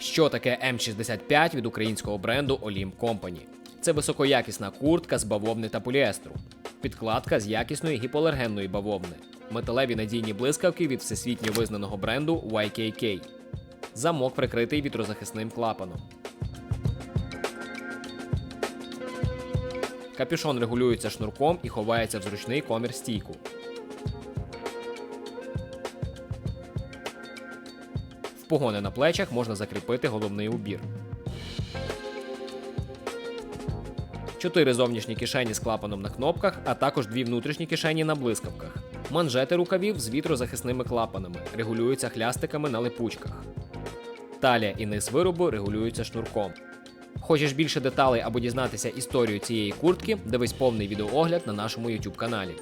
Що таке М65 від українського бренду Olymp Company? Це високоякісна куртка з бавовни та поліестру, підкладка з якісної гіпоалергенної бавовни, металеві надійні блискавки від всесвітньо визнаного бренду YKK, замок прикритий вітрозахисним клапаном. Капюшон регулюється шнурком і ховається в зручний комір стійку. Погони на плечах можна закріпити головний убір. Чотири зовнішні кишені з клапаном на кнопках, а також дві внутрішні кишені на блискавках. Манжети рукавів з вітрозахисними клапанами, регулюються хлястиками на липучках. Талія і низ виробу регулюються шнурком. Хочеш більше деталей або дізнатися історію цієї куртки, дивись повний відеоогляд на нашому YouTube каналі.